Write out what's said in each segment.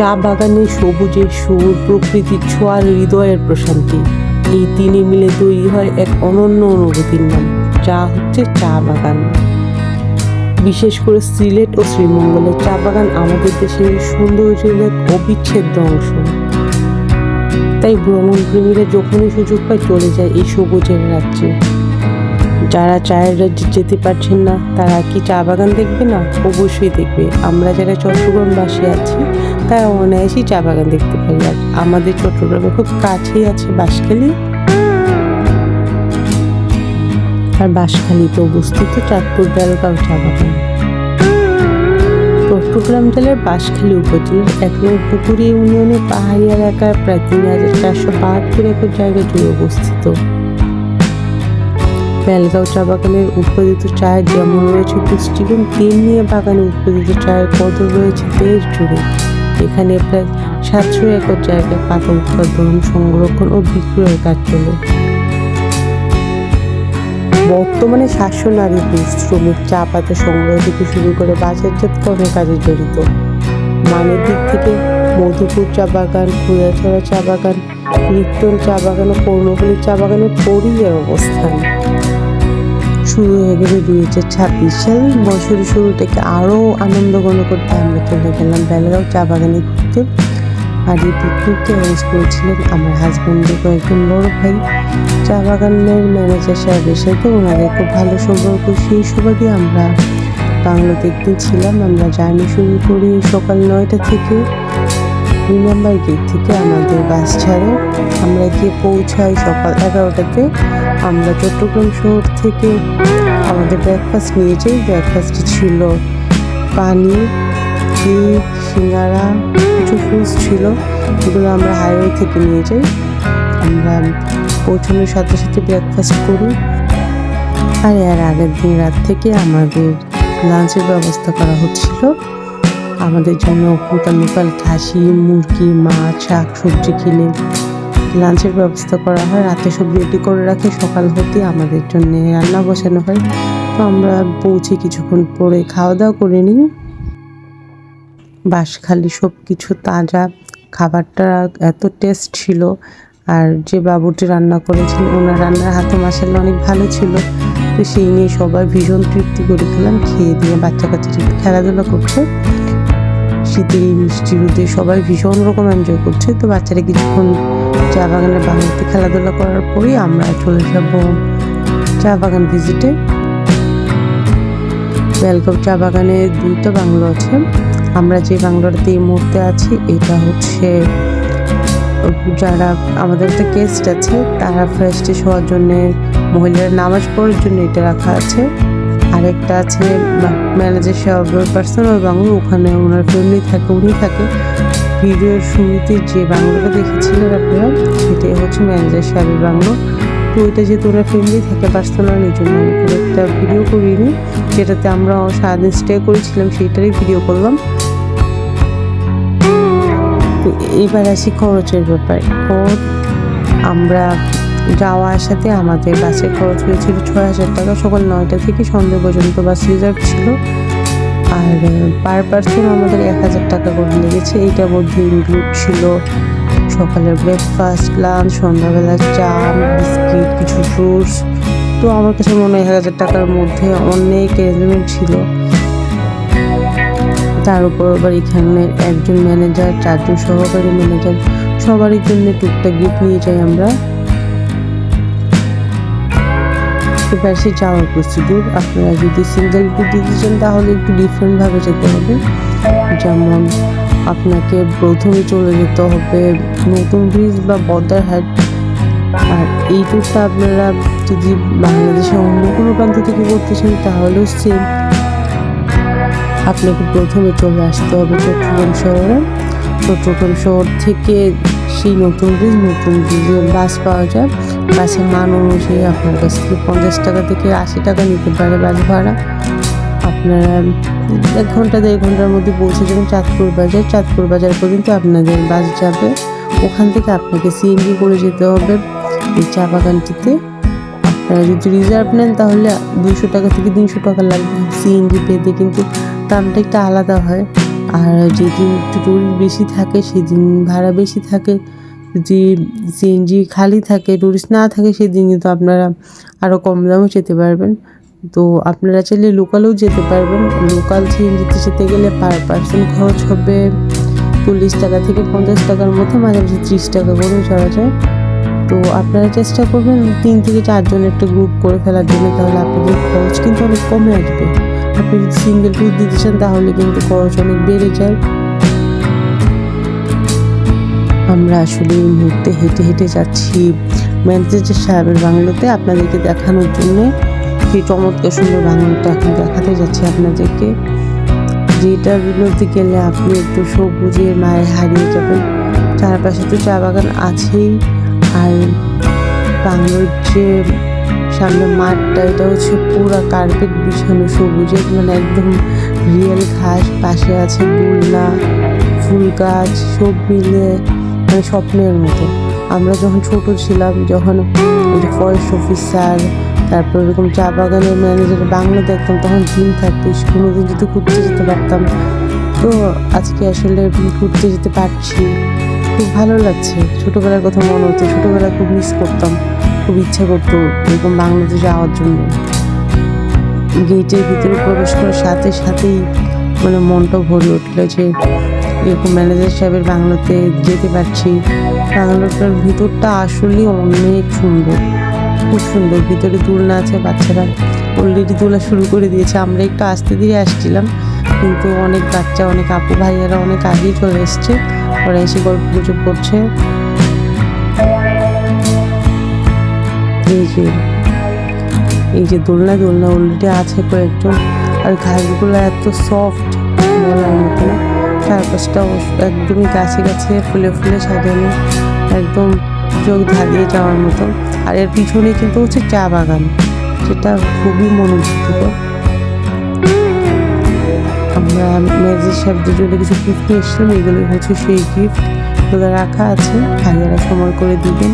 চা বাগানে সবুজের সুর, প্রকৃতির ছোঁয়ার হৃদয়ের প্রশান্তি। এই তিনে মিলে তৈরি হয় এক অনন্য অনুভূতির নাম, যা হচ্ছে চা বাগান বিশেষ করে সিলেট ও শ্রীমঙ্গলের চা বাগান আমাদের দেশের সৌন্দর্যের এক অবিচ্ছেদ্য অংশ। তাই ভ্রমণ প্রেমীরা যখনই সুযোগ পায় চলে যায় এই সবুজের রাজ্যে। যারা চায়ের রাজ্যে যেতে পারছেন না, তারা কি চা বাগান দেখবে না? অবশ্যই দেখবে। আমরা যারা চট্টগ্রামবাসী আছি, তারা অনায়াসেই চা বাগান দেখতে পারি আর আমাদের চট্টগ্রামে খুব কাছেই আছে বাঁশখালী। আর বাঁশখালীতে অবস্থিত চাঁদপুর বেলগাঁও চা বাগান। চট্টগ্রাম জেলার বাঁশখালী উপজেলার এক নং পুকুরি ইউনিয়নের পাহাড়ি এলাকার প্রায় তিন হাজার চারশো বাহাত্তর একর জায়গা জুড়ে অবস্থিত। বেলগাঁও চা বাগানের উৎপাদিত চায়ের যেমন রয়েছে এবং তেমনি বাগানে উৎপাদিত চায়ের কদর রয়েছে দেশ জুড়ে। এখানে প্রায় সাতশো একর জায়গায় পাতা উৎপাদন, সংরক্ষণ ও বিক্রয়ের কাজ চলে। বর্তমানে সাতশো নারী পুরুষ শ্রমিক, চা পাতা সংগ্রহ থেকে শুরু করে বাজারজাতকরণের কাজে জড়িত। মানের দিক থেকে মধুপুর চা বাগান খুয়াছড়া চা বাগান লিপ্টন চা বাগান ও কর্ণফুলী চা বাগানের পরিযার অবস্থান। শুরু হয়ে গেলে দুই হাজার ছাব্বিশ সাল বছরের শুরু থেকে আরও আনন্দ ঘন করতে আমরা চলে গেলাম বেলগাঁও চা বাগানে ঘুরতে। আর এই অ্যারেঞ্জ করেছিলেন আমার হাজব্যান্ডের কয়েকজন বড় ভাই। চা বাগানের ম্যানেজার সাহেবের সাথে ওনাদের খুব ভালো সম্পর্ক সেই সুবাদে আমরা বাংলাতে একদিন ছিলাম। আমরা জার্নি শুরু করি সকাল নয়টা থেকে। দুই নম্বর গেট থেকে আমাদের বাস ছাড়ে। আমরা গিয়ে পৌঁছাই সকাল এগারোটাতে। আমরা চট্টগ্রাম শহর থেকে আমাদের ব্রেকফাস্ট নিয়ে যাই ব্রেকফাস্টে ছিল পানি কেক সিঙ্গারা, কিছু ফ্রুটস ছিল, এগুলো আমরা হাইওয়ে থেকে নিয়ে যাই। আমরা পৌঁছানোর সাথে সাথে ব্রেকফাস্ট করি। আর এর আগের দিন রাত থেকে আমাদের লাঞ্চের ব্যবস্থা করা হচ্ছিল। আমাদের জন্য লোকাল লোকাল খাসি, মুরগি, মাছ, শাক, সবজি কিনে লাঞ্চের ব্যবস্থা করা হয়। রাতে সব রেডি করে রাখে। সকাল হতে আমাদের জন্য রান্না বসানো হয়। তো আমরা পৌঁছে কিছুক্ষণ পরে খাওয়া দাওয়া করে নিই। বাঁশখালি সব কিছু তাজা। খাবারটা এত টেস্ট ছিল। আর যে বাবুটি রান্না করেছেন ওনার রান্নার হাতে মাসাল্লা অনেক ভালো ছিল। তো সেই নিয়ে সবাই ভীষণ তৃপ্তি করে খেলাম। খেয়ে দিয়ে বাচ্চা কাচ্চা খেলাধুলা করছে। শীতের এই মিষ্টি রোদে সবাই ভীষণ রকম এনজয় করছে। তো বাচ্চারা কিছুক্ষণ চা বাগানের বাংলাতে খেলাধুলা করার পরেই আমরা চলে যাব চা বাগান ভিজিটে বেলগাঁও চা বাগানে দুইটা বাংলো আছে। আমরা যে বাংলোটাতে এই মুহূর্তে আছি, এটা হচ্ছে, যারা আমাদের একটা গেস্ট আছে, তারা ফ্রেস্টে হওয়ার জন্যে, মহিলারা নামাজ পড়ার জন্য এটা রাখা আছে। আরেকটা আছে ম্যানেজার সাহেবের পার্সোনাল বাংলো, ওখানে ওনার ফ্যামিলি থাকে, উনি থাকে। ভিডিওর শুরুতে যে বাংলোটা দেখেছিলেন আপনারা সেটাই হচ্ছে ম্যানেজার সাহেবের বাংলো। তো ওইটা যেহেতু ওনার ফ্যামিলি থাকে পার্সোনাল এই জন্য আমি খুব একটা ভিডিও করিনি। যেটাতে আমরা সারাদিন স্টে করেছিলাম, সেইটারই ভিডিও করলাম। তো এইবার আসি খরচের ব্যাপারে। খরচ আমরা যাওয়া আসাতে আমাদের বাসের খরচ হয়েছিল ছয় হাজার টাকা। সকাল নয়টা থেকে সন্ধ্যে পর্যন্ত বাস রিজার্ভ ছিল। আর পার পার্সন আমাদের এক হাজার টাকা করে লেগেছে। এইটার মধ্যে ইনক্লুড ছিল সকালের ব্রেকফাস্ট লাঞ্চ সন্ধ্যাবেলা চা, বিস্কিট, কিছু ফ্রুটস তো আমার কাছে মনে হয় এক হাজার টাকার মধ্যে অনেক অ্যারেঞ্জমেন্ট ছিল। তার উপর আবার এখানে একজন ম্যানেজার চারজন সহকারী ম্যানেজার সবারই জন্য টুকটাক গিফট নিয়ে যাই আমরা। সে যাওয়ার প্রসিডিউর আপনারা যদি সিঙ্গেল ট্যুর দিতে চান তাহলে একটু ডিফারেন্টভাবে যেতে হবে। যেমন আপনাকে প্রথমে চলে যেতে হবে নতুন ব্রিজ বা বদ্দারহাট আর এই ট্যুরটা আপনারা যদি বাংলাদেশের অন্য কোনো প্রান্ত থেকে করতে চান, তাহলেও সেম আপনাকে প্রথমে চলে আসতে হবে চট্টগ্রাম শহরে। চট্টগ্রাম শহর থেকে সেই নতুন ব্রিজ নতুন ব্রিজে বাস পাওয়া যায়। বাসের মান অনুযায়ী আপনার কাছ থেকে পঞ্চাশ টাকা থেকে আশি টাকা নিতে পারে বাস ভাড়া। আপনারা এক ঘণ্টা, দেড় ঘণ্টার মধ্যে পৌঁছে যাবেন চাঁদপুর বাজার। চাঁদপুর বাজার পর্যন্ত আপনাদের বাস যাবে। ওখান থেকে আপনাকে সিএনজি করে যেতে হবে। এই চা বাগানটিতে আপনারা যদি রিজার্ভ নেন, তাহলে দুশো টাকা থেকে তিনশো টাকা লাগবে সিএনজি পেতে। কিন্তু দামটা একটু আলাদা হয়। আর যেদিন একটু বেশি থাকে, সেদিন ভাড়া বেশি থাকে। যদি সিএনজি খালি থাকে টুরিস্ট না থাকে, সেদিন কিন্তু আপনারা আরও কম দামে যেতে পারবেন। তো আপনারা চাইলে লোকালেও যেতে পারবেন। লোকাল সিএনজিতে যেতে গেলে পার পার্সন খরচ হবে চল্লিশ টাকা থেকে পঞ্চাশ টাকার মধ্যে মাঝে মাঝে ত্রিশ টাকা করেও যাওয়া যায়। তো আপনারা চেষ্টা করবেন তিন থেকে চারজন একটা গ্রুপ করে ফেলার জন্য, তাহলে আপনাদের খরচ কিন্তু অনেক কমে আসবে। আপনি যদি সিঙ্গেল ট্যুর দিতে চান, তাহলে কিন্তু খরচ অনেক বেড়ে যায়। আমরা আসলে এই মুহূর্তে হেঁটে হেঁটে যাচ্ছি ম্যানেজার সাহেবের বাংলোতে। আপনাদেরকে দেখানোর জন্য সেই চমৎকার সুন্দর বাংলোটা এখন দেখাতে যাচ্ছি আপনাদেরকে। যেটার মধ্যে গেলে আপনি একটু সবুজের মায়ে হারিয়ে যাবেন। চারপাশে তো চা বাগান আছেই। আর বাংলোর যে সামনে মাঠটা, এটা হচ্ছে পুরো কার্পেট বিছানো সবুজের মানে একদম রিয়েল ঘাস। পাশে আছে বুলনা ফুল গাছ, সব মিলে মানে স্বপ্নের মতো। আমরা যখন ছোট ছিলাম, যখন ফরেস্ট অফিসার তারপর এরকম চা বাগানের ম্যানেজার বাংলা দেখতাম তখন দিন থাকতো কোনোদিন যদি ঘুরতে যেতে পারতাম। তো আজকে আসলে ঘুরতে যেতে পারছি। খুব ভালো লাগছে। ছোটোবেলার কথা মনে হতো ছোটোবেলায় খুব মিস করতাম। খুব ইচ্ছা করতো এরকম বাংলাতে যাওয়ার জন্য। গেটের ভিতরে প্রবেশ করার সাথে সাথেই মানে মনটা ভরে উঠল যে এরকম ম্যানেজার সাহেবের বাংলোতে যেতে পারছি। বাংলোটার ভিতরটা আসলেই অনেক সুন্দর। খুব সুন্দর। ভিতরে দোলনা আছে বাচ্চারা। অলরেডি দোলা শুরু করে দিয়েছে। আমরা একটু আস্তে ধীরে আসছিলাম, কিন্তু অনেক বাচ্চা, অনেক আপু ভাইয়েরা অনেক আগেই চলে এসছে। ওরা এসে গল্প গুজব করছে। এই যে এই যে দোলনা দোলনা অলরেডি আছে কয়েকজন। আর ঘাসগুলো এত সফট বলার চারপাশটা একদমই গাছে গাছে ফুলে ফুলে সাজানো একদম চোখ ধারিয়ে যাওয়ার মতো। আর এর পিছনে কিন্তু হচ্ছে চা বাগান যেটা খুবই মনোমুগ্ধকর। আমরা ম্যাজিক সাহেবদের জন্য কিছু গিফট নিয়ে এসেছিলাম, এগুলো হচ্ছে সেই গিফট এগুলো রাখা আছে ভাইয়ারা সময় করে দিবেন।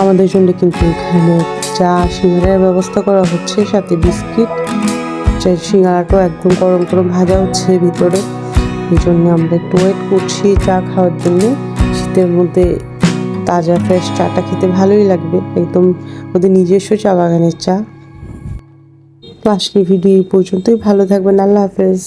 আমাদের জন্য কিন্তু এখানে চা সিঙ্গারার ব্যবস্থা করা হচ্ছে, সাথে বিস্কিট। সিঙ্গারাটাও একদম গরম গরম ভাজা হচ্ছে ভিতরে। এই জন্য আমরা একটু ওয়েট করছি চা খাওয়ার জন্য। শীতের মধ্যে তাজা ফ্রেশ চাটা খেতে ভালোই লাগবে। একদম ওদের নিজস্ব চা বাগানের চা। তো আজকের ভিডিও এই পর্যন্তই। ভালো থাকবেন। আল্লাহ হাফেজ।